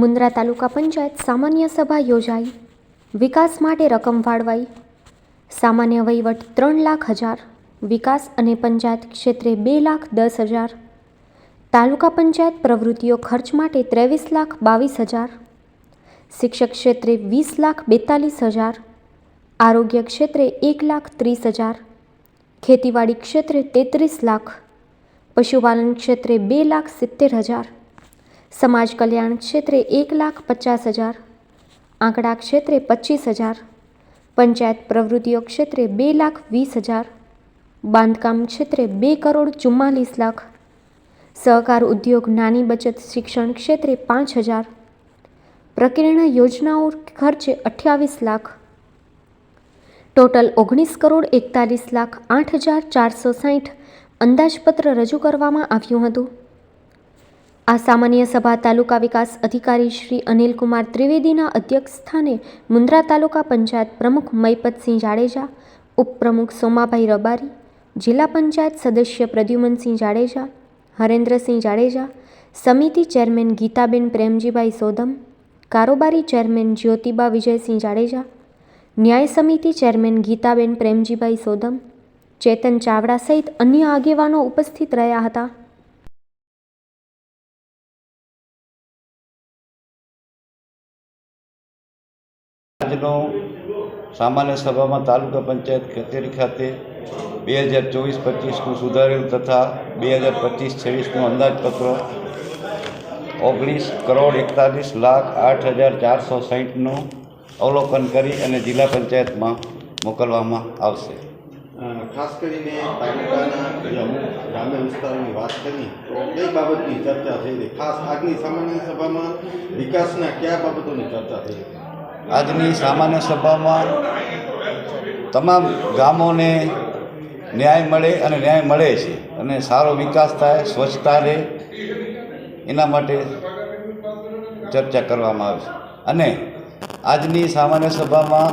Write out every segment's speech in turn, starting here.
મુન્દ્રા તાલુકા પંચાયત સામાન્ય સભા યોજાઈ. વિકાસ માટે રકમ ફાળવાઈ સામાન્ય વહીવટ ત્રણ લાખ હજાર. વિકાસ અને પંચાયત ક્ષેત્રે બે લાખ દસ હજાર. તાલુકા પંચાયત પ્રવૃત્તિઓ ખર્ચ માટે ત્રેવીસ લાખ બાવીસ હજાર. શિક્ષક ક્ષેત્રે વીસ લાખ બેતાલીસ હજાર. આરોગ્ય ક્ષેત્રે એક લાખ ત્રીસ હજાર. ખેતીવાડી ક્ષેત્રે તેત્રીસ લાખ. પશુપાલન ક્ષેત્રે બે લાખ સિત્તેર હજાર. સમાજ કલ્યાણ ક્ષેત્રે એક લાખ પચાસ હજાર, આંકડા ક્ષેત્રે પચીસ હજાર, પંચાયત પ્રવૃત્તિઓ ક્ષેત્રે બે લાખ વીસ હજાર, બાંધકામ ક્ષેત્રે બે કરોડ ચુમ્માલીસ લાખ, સહકાર ઉદ્યોગ નાની બચત શિક્ષણ ક્ષેત્રે પાંચ હજાર પ્રકીર્ણ યોજનાઓ ખર્ચે અઠ્યાવીસ લાખ, ટોટલ ઓગણીસ કરોડ એકતાલીસ લાખ આઠ હજાર ચારસો સાહીઠ અંદાજપત્ર રજૂ કરવામાં આવ્યું હતું. આ સામાન્ય સભા તાલુકા વિકાસ અધિકારી શ્રી અનિલકુમાર ત્રિવેદીના અધ્યક્ષસ્થાને મુન્દ્રા તાલુકા પંચાયત પ્રમુખ મયપતસિંહ જાડેજા, ઉપપ્રમુખ સોમાભાઈ રબારી, જિલ્લા પંચાયત સદસ્ય પ્રદ્યુમનસિંહ જાડેજા, હરેન્દ્રસિંહ જાડેજા, સમિતિ ચેરમેન ગીતાબેન પ્રેમજીભાઈ સોદમ, કારોબારી ચેરમેન જ્યોતિબા વિજયસિંહ જાડેજા, ન્યાય સમિતિ ચેરમેન ગીતાબેન પ્રેમજીભાઈ સોદમ, ચેતન ચાવડા સહિત અન્ય આગેવાનો ઉપસ્થિત રહ્યા હતા. આજનો સામાન્ય સભામાં તાલુકા પંચાયત કચેરી ખાતે બે હજાર ચોવીસ પચીસનું સુધારેલ તથા બે હજાર પચીસ છવ્વીસનું અંદાજપત્ર ઓગણીસ કરોડ એકતાલીસ લાખ આઠ હજાર ચારસો સાહીઠનું અવલોકન કરી અને જિલ્લા પંચાયતમાં મોકલવામાં આવશે. ખાસ કરીને તાલુકાના ગ્રામ્ય વિસ્તારોની વાત કરી, તો કઈ બાબતની ચર્ચા થઈ રહી? ખાસ આજની સામાન્ય સભામાં વિકાસના કયા બાબતોની ચર્ચા થઈ રહી? આજની સામાન્ય સભામાં તમામ ગામોને ન્યાય મળે અને ન્યાય મળે છે અને સારો વિકાસ થાય, સ્વચ્છતા રહે, એના માટે ચર્ચા કરવામાં આવે છે. અને આજની સામાન્ય સભામાં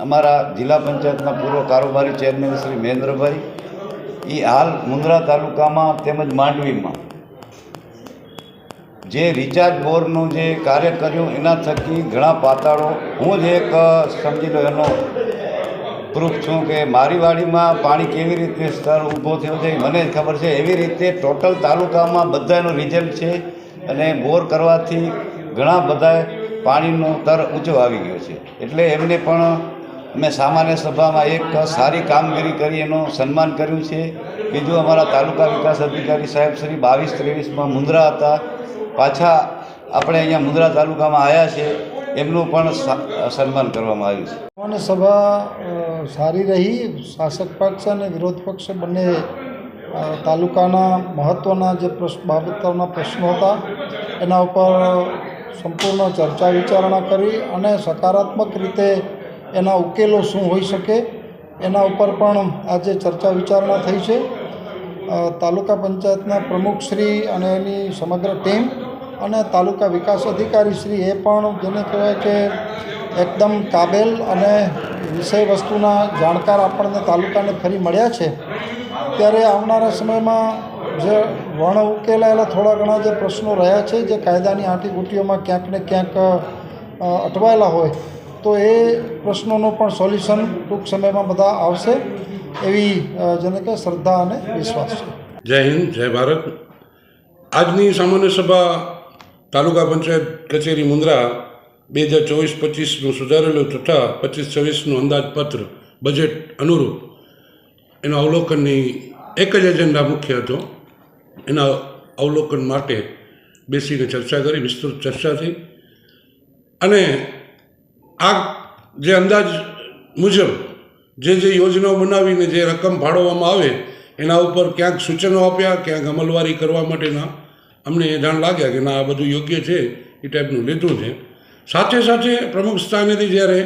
અમારા જિલ્લા પંચાયતના પૂર્વ કારોબારી ચેરમેન શ્રી મહેન્દ્રભાઈ એ હાલ મુન્દ્રા તાલુકામાં તેમજ માંડવીમાં જે રિચાર્જ બોરનું જે કાર્ય કર્યું, એના થકી ઘણા પાતાળો. હું જ એક સમજી લો એનો પ્રૂફ છું કે મારી વાડીમાં પાણી કેવી રીતે સ્તર ઊભો થયો છે મને જ ખબર છે. એવી રીતે ટોટલ તાલુકામાં બધાનો રિઝલ્ટ છે અને બોર કરવાથી ઘણા બધા પાણીનો સ્તર ઊંચો આવી ગયો છે. એટલે એમને પણ મેં સામાન્ય સભામાં એક સારી કામગીરી કરી, એનું સન્માન કર્યું છે. બીજું અમારા તાલુકા વિકાસ અધિકારી સાહેબ શ્રી બાવીસ ત્રેવીસમાં મુંદ્રા હતા. પાછા આપણે અહીંયા મુંદ્રા તાલુકામાં આવ્યા છે, એમનું પણ સન્માન કરવામાં આવ્યું છે. અને સભા સારી રહી. શાસક પક્ષ અને વિરોધ પક્ષ બંને તાલુકાના મહત્ત્વના જે પ્રશ્ન બાબતોના પ્રશ્નો હતા, એના ઉપર સંપૂર્ણ ચર્ચા વિચારણા કરી અને સકારાત્મક રીતે એના ઉકેલો શું હોઈ શકે, એના ઉપર પણ આજે ચર્ચા વિચારણા થઈ છે. તાલુકા પંચાયતના પ્રમુખશ્રી અને એની સમગ્ર ટીમ અને તાલુકા વિકાસ અધિકારી શ્રી એ પણ જેને કહેવાય કે એકદમ કાબેલ અને વિષય વસ્તુના જાણકાર આપણને તાલુકાને ફરી મળ્યા છે. ત્યારે આવનારા સમયમાં જે વણ ઉકેલાયેલા થોડા ઘણા જે પ્રશ્નો રહ્યા છે, જે કાયદાની આંટીઘૂંટીઓમાં ક્યાંક ને ક્યાંક અટવાયેલા હોય, તો એ પ્રશ્નોનું પણ સોલ્યુશન ટૂંક સમયમાં બધા આવશે. એવી જેને કે શ્રદ્ધા અને વિશ્વાસ છે. જય હિન્દ, જય ભારત. આજની સામાન્ય સભા તાલુકા પંચાયત કચેરી મુન્દ્રા બે હજાર ચોવીસ પચીસનું સુધારેલું તથા પચીસ છવ્વીસનું અંદાજપત્ર, બજેટ અનુરૂપ એના અવલોકનની એક જ એજન્ડા મુખ્ય હતો. એના અવલોકન માટે બેસીને ચર્ચા કરી, વિસ્તૃત ચર્ચા થઈ. અને આ જે અંદાજ મુજબ જે જે યોજનાઓ બનાવીને જે રકમ ફાળવવામાં આવે, એના ઉપર ક્યાંક સૂચનો આપ્યા, ક્યાંક અમલવારી કરવા માટેના. અમને એ જાણ લાગ્યા કે ના, આ બધું યોગ્ય છે, એ ટાઈપનું લીધું છે. સાથે સાથે પ્રમુખ સ્થાનેથી જ્યારે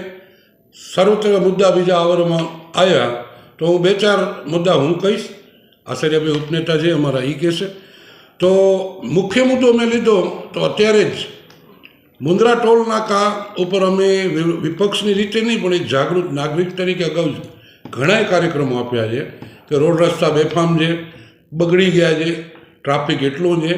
સર્વત્ર મુદ્દા બીજા આવરમાં આવ્યા, તો હું બે ચાર મુદ્દા હું કહીશ. આચાર્યભાઈ ઉપનેતા છે, અમારા એ કહેશે તો મુખ્ય મુદ્દો મેં લીધો, તો અત્યારે જ મુન્દ્રા ટોલ નાકા ઉપર અમે વિપક્ષની રીતે નહીં, પણ એક જાગૃત નાગરિક તરીકે અગાઉ ઘણાય કાર્યક્રમો આપ્યા છે. કે રોડ રસ્તા બેફામ છે, બગડી ગયા છે, ટ્રાફિક એટલો છે.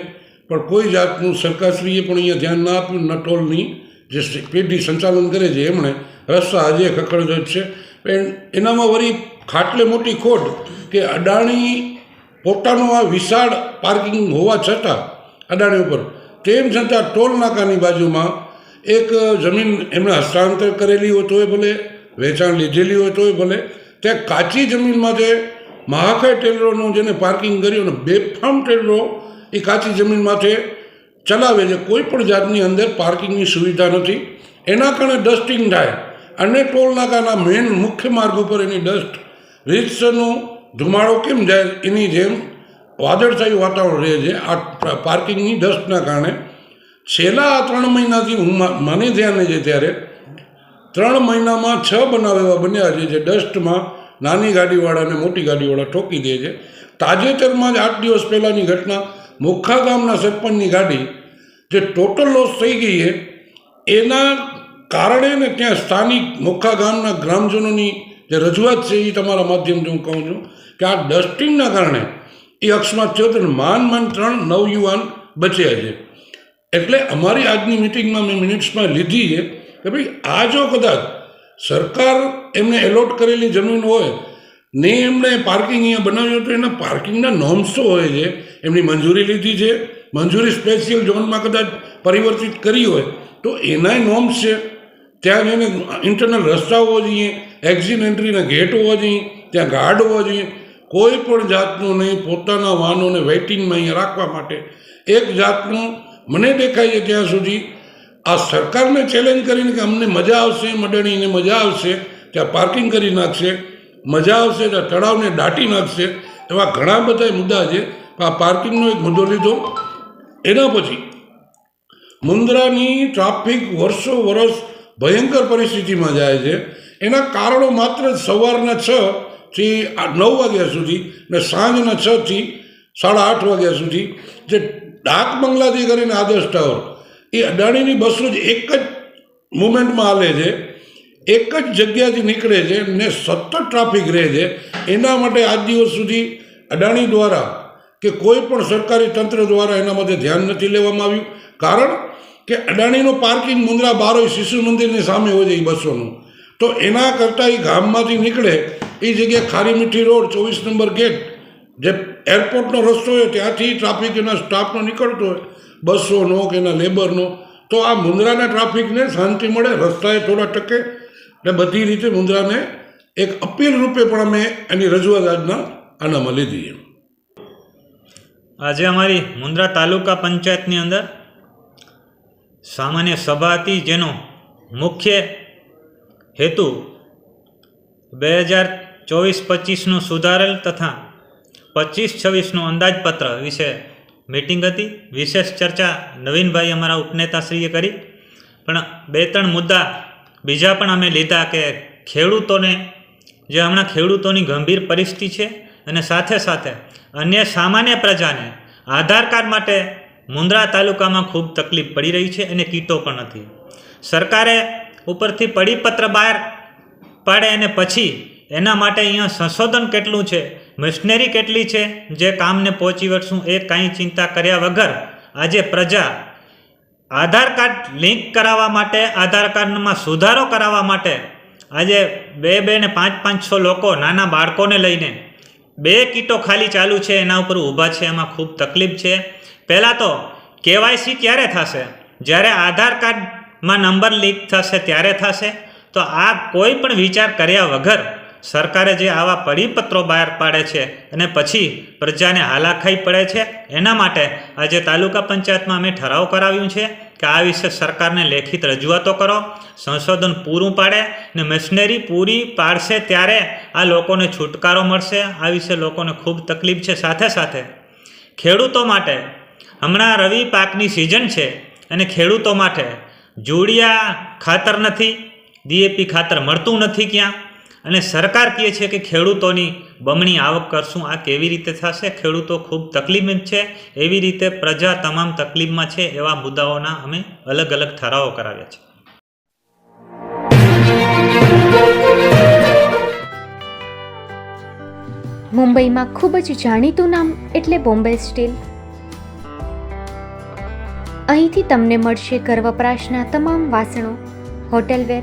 પણ કોઈ જાતનું સરકારશ્રીએ પણ અહીંયા ધ્યાન ના આપ્યું, ન ટોલની જે પેઢી સંચાલન કરે છે, એમણે રસ્તા આજે ખખડધજ છે. એનામાં વળી ખાટલે મોટી ખોટ કે અડાણી પોતાનો આ વિશાળ પાર્કિંગ હોવા છતાં, અડાણી ઉપર તેમ છતાં ટોલ નાકાની બાજુમાં એક જમીન એમણે હસ્તાંતર કરેલી હોય ભલે, વેચાણ લીધેલી હોય તોય ભલે, ત્યાં કાચી જમીનમાં જે મહાકાય ટેલરોનું જેને પાર્કિંગ કર્યું અને બેફામ ટેલરો એ કાચી જમીનમાંથી માથે ચલાવે છે. કોઈ પણ જાતની અંદર પાર્કિંગની સુવિધા નથી. એના કારણે ડસ્ટિંગ થાય અને ટોલ નાકાના મેઇન મુખ્ય માર્ગ ઉપર એની ડસ્ટ, રીતસરનો ધુમાડો કેમ જાય એની જેમ વાદળછાયું વાતાવરણ રહે છે. આ પાર્કિંગની ડસ્ટના કારણે છેલ્લા આ ત્રણ મહિનાથી હું મને ધ્યાને છે ત્યારે ત્રણ મહિનામાં છ બનાવ એવા બન્યા છે જે ડસ્ટમાં નાની ગાડીવાળાને મોટી ગાડીવાળા ઠોકી દે છે. તાજેતરમાં જ આઠ દિવસ પહેલાંની ઘટના મોખા ગામના સરપંચની ગાડી જે ટોટલ લોસ થઈ ગઈ છે, એના કારણે ને ત્યાં સ્થાનિક મોખા ગામના ગ્રામજનોની જે રજૂઆત છે એ તમારા માધ્યમથી હું કહું છું કે આ ડસ્ટિંગના કારણે એ અક્ષમાં થયો માન માન ત્રણ નવયુવાન બચ્યા છે. એટલે અમારી આજની મિટિંગમાં મેં મિનિટ્સમાં લીધી છે કે ભાઈ, આ જો કદાચ સરકાર એમને એલોટ કરેલી જમીન હોય, ને એમણે પાર્કિંગ અહીંયા બનાવ્યું તો એના પાર્કિંગના નોર્મ્સ તો હોય છે? એમની મંજૂરી લીધી છે. મંજૂરી સ્પેશિયલ ઝોનમાં કદાચ પરિવર્તિત કરી હોય તો એનાય નોર્મ્સ છે. ત્યાં જઈને ઇન્ટરનલ રસ્તા હોવા જોઈએ એક્ઝિટ એન્ટ્રીના ગેટ હોવા જોઈએ, ત્યાં ગાર્ડ હોવા જોઈએ કોઈ પણ જાતનું નહીં, પોતાના વાહનોને વેઇટિંગમાં અહીંયા રાખવા માટે. એક જાતનું મને દેખાય છે ત્યાં સુધી, આ સરકારને ચેલેન્જ કરીને કે અમને મજા આવશે, મડણીને મજા આવશે, ત્યાં પાર્કિંગ કરી નાખશે, મજા આવશે, ત્યાં તળાવને દાટી નાખશે, એવા ઘણા બધા મુદ્દા છે. આ પાર્કિંગનો એક મુદ્દો લીધો. એના પછી મુન્દ્રાની ટ્રાફિક વર્ષો વર્ષ ભયંકર પરિસ્થિતિમાં જાય છે. એના કારણો માત્ર સવારના છ થી નવ વાગ્યા સુધી ને સાંજના છ થી સાડા આઠ વાગ્યા સુધી જે ડાક બંગલાથી કરીને આદર્શ ટાવર, એ અડાણીની બસો જ એક જ મુમેન્ટમાં હાલે છે, એક જ જગ્યાથી નીકળે છે ને સતત ટ્રાફિક રહે છે. એના માટે આજ દિવસ સુધી અડાણી દ્વારા કે કોઈ પણ સરકારી તંત્ર દ્વારા એના માટે ધ્યાન નથી લેવામાં આવ્યું. કારણ કે અડાણીનું પાર્કિંગ મુંદ્રા બારોય શિશુ મંદિરની સામે હોય છે એ બસોનું. તો એના કરતાં એ ગામમાંથી નીકળે એ જગ્યાએ ખારી મીઠી રોડ, ચોવીસ નંબર ગેટ, જે એરપોર્ટનો રસ્તો હોય ત્યાંથી ટ્રાફિક એના સ્ટાફનો નીકળતો હોય, બસોનો કે એના લેબરનો, તો આ મુંદ્રાના ટ્રાફિકને શાંતિ મળે, રસ્તાએ થોડા ટકે એટલે બધી રીતે મુંદ્રાને એક અપીલ રૂપે પણ અમે એની રજૂઆત આજના આનામાં લીધી આજે અમારી મુંદ્રા તાલુકા પંચાયતની અંદર સામાન્ય સભા હતી જેનો મુખ્ય હેતુ બે હજાર ચોવીસ પચીસનું સુધારેલ તથા પચીસ છવ્વીસનું અંદાજપત્ર વિશે મિટિંગ હતી. વિશેષ ચર્ચા નવીનભાઈ અમારા ઉપનેતાશ્રીએ કરી. પણ બે ત્રણ મુદ્દા બીજા પણ અમે લીધા કે ખેડૂતોને, જે હમણાં ખેડૂતોની ગંભીર પરિસ્થિતિ છે અને સાથે સાથે અન્ય સામાન્ય પ્રજાને આધાર કાર્ડ માટે મુંદ્રા તાલુકામાં ખૂબ તકલીફ પડી રહી છે અને કીટો પણ નથી. સરકારે ઉપરથી પડીપત્ર બહાર પાડે અને પછી એના માટે અહીંયા સંશોધન કેટલું છે? મશીનરી કેટલી છે? જે કામને પહોંચી વળશું એ કાંઈ ચિંતા કર્યા વગર આજે પ્રજા આધાર કાર્ડ લિંક કરાવવા માટે, આધાર કાર્ડમાં સુધારો કરાવવા માટે આજે બે બે ને પાંચ છ લોકો નાના બાળકોને લઈને બે કીટો ખાલી ચાલુ છે, એના ઉપર ઊભા છે, એમાં ખૂબ તકલીફ છે. પહેલાં તો કેવાયસી ક્યારે થશે? જ્યારે આધાર કાર્ડમાં નંબર લીક થશે ત્યારે થશે. તો આ કોઈ પણ વિચાર કર્યા વગર સરકારે જે આવા પરિપત્રો બહાર પાડે છે અને પછી પ્રજાને હાલાખાઈ પડે છે, એના માટે આજે તાલુકા પંચાયતમાં અમે ઠરાવ કરાવ્યું છે કે આ વિશે સરકારને લેખિત રજૂઆતો કરો, સંશોધન પૂરું પાડે ને મશીનરી પૂરી પાડશે ત્યારે આ લોકોને છુટકારો મળશે, આ વિશે લોકોને ખૂબ તકલીફ છે. સાથે સાથે ખેડૂતો માટે હમણાં રવિ પાકની સિઝન છે અને ખેડૂતો માટે જોડિયા ખાતર નથી, ડીએપી ખાતર મળતું નથી ક્યાં. અને સરકાર કહે છે કે ખેડૂતોની બમણી આવક કરશું. આ કેવી રીતે થશે? ખેડૂતો ખૂબ તકલીફ છે. એવી રીતે પ્રજા તમામ તકલીફમાં છે એવા મુદ્દાઓના અમે અલગ અલગ ઠરાવો કરાવ્યા છે. મુંબઈમાં ખૂબ જ જાણીતું નામ એટલે બોમ્બે સ્ટીલ. અહીંથી તમને મળશે ઘર વપરાશના તમામ વાસણો, હોટેલવેર